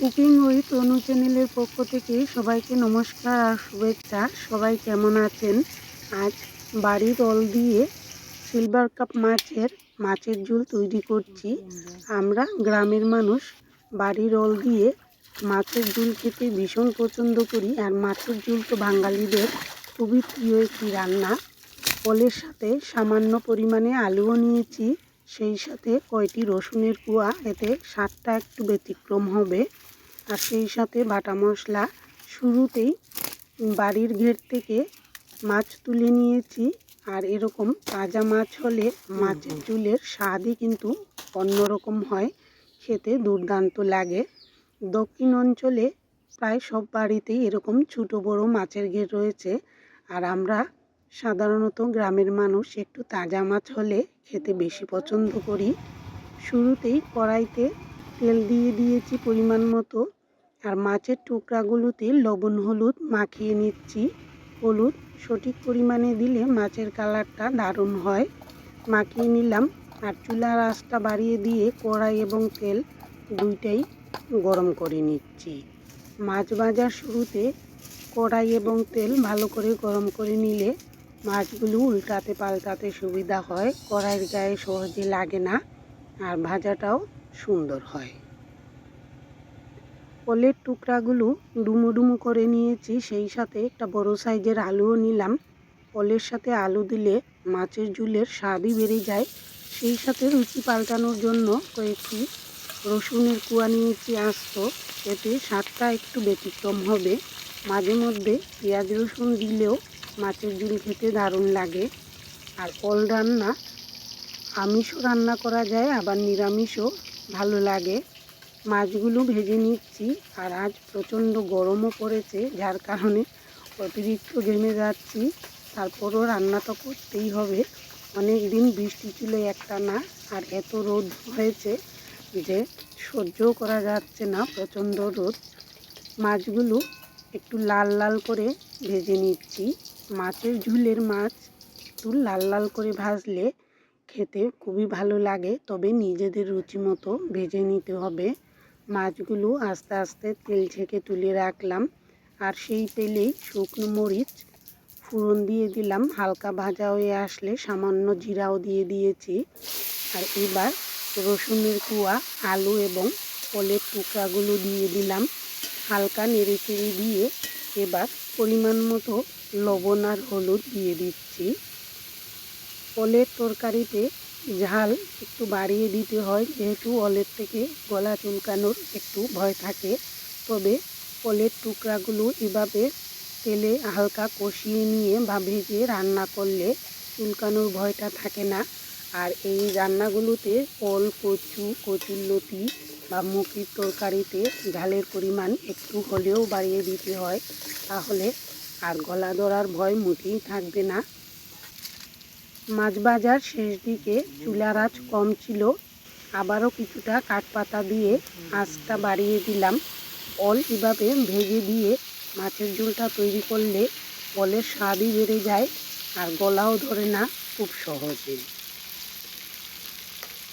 Cooking with অনু চ্যানেলের পক্ষ থেকে সবাইকে নমস্কার আর শুভেচ্ছা। সবাই কেমন আছেন? আজ বাড়ির রল দিয়ে সিলভার কাপ মাছের মাছের ঝোল তৈরি করছি। আমরা গ্রামের মানুষ, বাড়ির রল দিয়ে মাছের ঝোল খেতে ভীষণ পছন্দ করি আর মাছের ঝোল তো বাঙালিদের খুবই প্রিয় একটি রান্না। ফলের সাথে সামান্য পরিমাণে আলুও নিয়েছি, সেই সাথে কয়টি রসুনের কুয়া, এতে স্বাদটা একটু ব্যতিক্রম হবে। আর সেই সাথে বাটা মশলা শুরুতেই বাড়ির ঘের থেকে মাছ তুলে নিয়েছি। আর এরকম তাজা মাছ হলে মাছের চুলের স্বাদই কিন্তু অন্যরকম হয় খেতে দুর্দান্ত লাগে। দক্ষিণ অঞ্চলে প্রায় সব বাড়িতেই এরকম ছোটো বড়ো মাছের ঘের রয়েছে। আর আমরা সাধারণত গ্রামের মানুষ একটু তাজা মাছ হলে খেতে বেশি পছন্দ করি। শুরুতেই কড়াইতে তেল দিয়ে দিয়েছি পরিমাণ মতো। আর মাছের টুকরাগুলোতে লবণ, হলুদ মাখিয়ে নিচ্ছি। হলুদ সঠিক পরিমাণে দিলে মাছের কালারটা দারুণ হয়। মাখিয়ে নিলাম আর চুলার আঁচটা বাড়িয়ে দিয়ে কড়াই এবং তেল দুইটাই গরম করে নিচ্ছি। মাছ ভাজার শুরুতে কড়াই এবং তেল ভালো করে গরম করে নিলে মাছগুলো উল্টাতে পাল্টাতে সুবিধা হয়। কড়াইয়ের গায়ে সহজে লাগে না আর ভাজাটাও সুন্দর হয়। ওলের টুকরাগুলো ডুমো ডুমো করে নিয়েছি, সেই সাথে একটা বড় সাইজের আলুও নিলাম। ওলের সাথে আলু দিলে মাছের ঝুলের স্বাদই বেড়ে যায়। সেই সাথে রুচি পাল্টানোর জন্য কয়েকটি রসুনের কুয়া নিয়েছি আস্ত। এতে স্বাদটা একটু ব্যতিক্রম হবে। মাঝে মধ্যে পেঁয়াজ রসুন দিলেও মাছের ঝুল খেতে দারুণ লাগে। আর ওল রান্না, আমিষও রান্না করা যায়, আবার নিরামিষও ভালো লাগে। মাছগুলো ভেজে নিচ্ছি। আর আজ প্রচণ্ড গরমও পড়েছে, যার কারণে অতিরিক্ত ঘেমে যাচ্ছি। তারপরও রান্না তো করতেই হবে। অনেক দিন বৃষ্টি ছিল একটা না আর এত রোদ হয়েছে যে সহ্যও করা যাচ্ছে না, প্রচণ্ড রোদ। মাছগুলো একটু লাল লাল করে ভেজে নিচ্ছি। মাছের ঝুলের মাছ একটু লাল লাল করে ভাজলে খেতে খুবই ভালো লাগে, তবে নিজেদের রুচি মতো ভেজে নিতে হবে। মাছগুলো আস্তে আস্তে তেল ছেঁকে তুলে রাখলাম। আর সেই তেলেই শুকনো মরিচ ফোড়ন দিয়ে দিলাম। হালকা ভাজা হয়ে আসলে সামান্য জিরাও দিয়ে দিয়েছি। আর এবার রসুনের কুয়া, আলু এবং ফলের টুকরাগুলো দিয়ে দিলাম। হালকা নেড়ে চেড়ে দিয়ে এবার পরিমাণ মতো লবণ আর হলুদ দিয়ে দিচ্ছি। ফলের তরকারিতে ঝাল একটু বাড়িয়ে দিতে হয়, যেহেতু অলের থেকে গলা চুলকানোর একটু ভয় থাকে। তবে ফলের টুকরাগুলো এভাবে তেলে হালকা কষিয়ে নিয়ে বা ভেজে রান্না করলে চুলকানোর ভয়টা থাকে না। আর এই রান্নাগুলোতে ফল কচু, কচুরলতি বা মুখির তরকারিতে ঝালের পরিমাণ একটু হলেও বাড়িয়ে দিতে হয়, তাহলে আর গলা ধরার ভয় মোটেই থাকবে না। মাছ শেষ দিকে চুলার কম ছিল, আবারও কিছুটা কাঠপাতা দিয়ে আঁচটা বাড়িয়ে দিলাম। অল এভাবে ভেজে দিয়ে মাছের ঝোলটা তৈরি করলে অলের স্বাদই বেড়ে যায় আর গলাও ধরে না খুব সহজে।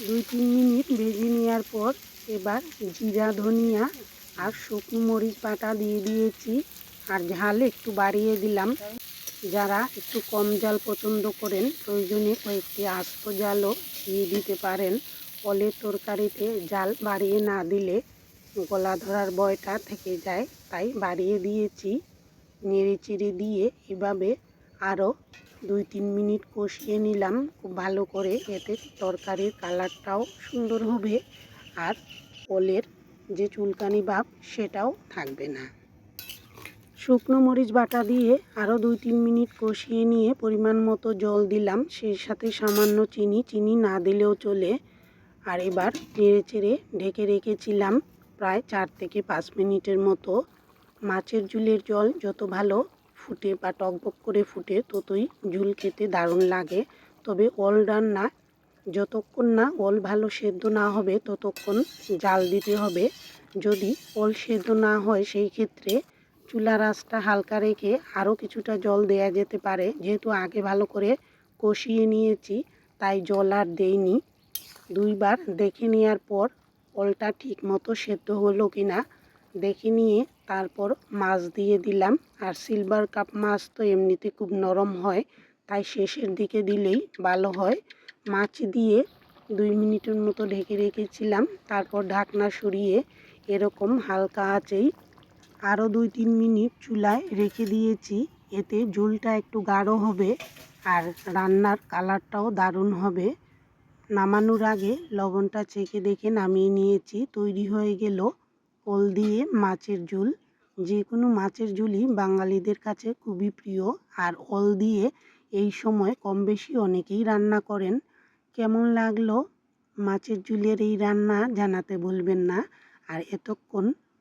দুই তিন মিনিট ভেজে নেওয়ার পর এবার জিরা, ধনিয়া আর শুকনো মরিচ বাটা দিয়ে দিয়েছি আর ঝাল একটু বাড়িয়ে দিলাম। যারা একটু কম জাল পছন্দ করেন, প্রয়োজনে কয়েকটি আস্ত জালও দিয়ে দিতে পারেন। ফলের তরকারিতে জাল বাড়িয়ে না দিলে গলা ধরার ভয়টা থেকে যায়। তাই বাড়িয়ে দিয়েছি। নেড়ে চেড়ে দিয়ে এভাবে আরও দুই তিন মিনিট কষিয়ে নিলাম। খুব ভালো করে এতে তরকারির কালারটাও সুন্দর হবে আর ফলের যে চুলকানি ভাব সেটাও থাকবে না। শুকনো মরিচ বাটা দিয়ে আরও দুই তিন মিনিট কষিয়ে নিয়ে পরিমাণ মতো জল দিলাম। সেই সাথে সামান্য চিনি চিনি না দিলেও চলে। আর এবার নেড়ে চেড়ে ঢেকে রেখেছিলাম প্রায় চার থেকে পাঁচ মিনিটের মতো। মাছের ঝুলের জল যত ভালো ফুটে বা টকবক করে ফুটে, ততই ঝুল খেতে দারুণ লাগে। তবে অল রান্না যতক্ষণ না অল ভালো সেদ্ধ না হবে, ততক্ষণ জাল দিতে হবে। যদি অল সেদ্ধ না হয়, সেই ক্ষেত্রে চুলার আঁচটা হালকা রেখে আরও কিছুটা জল দেয়া যেতে পারে। যেহেতু আগে ভালো করে কষিয়ে নিয়েছি, তাই জল আর দেইনি। দুইবার দেখে নেওয়ার পর অলটা ঠিক মতো সেদ্ধ হলো কি না দেখে নিয়ে তারপর মাছ দিয়ে দিলাম। আর সিলভার কাপ মাছ তো এমনিতে খুব নরম হয়, তাই শেষের দিকে দিলেই ভালো হয়। মাছ দিয়ে দুই মিনিটের মতো ঢেকে রেখেছিলাম, তারপর ঢাকনা সরিয়ে এরকম হালকা আঁচেই আরও দুই তিন মিনিট চুলায় রেখে দিয়েছি। এতে ঝোলটা একটু গাঢ় হবে আর রান্নার কালারটাও দারুণ হবে। নামানোর আগে লবণটা চেখে দেখে নামিয়ে নিয়েছি। তৈরি হয়ে গেল ওল দিয়ে মাছের ঝোল। যে কোনো মাছের ঝুলই বাঙালিদের কাছে খুবই প্রিয়। আর ওল দিয়ে এই সময় কম বেশি অনেকেই রান্না করেন। কেমন লাগল? মাছের ঝুলের এই রান্না জানাতে ভুলবেন না। আর এতক্ষণ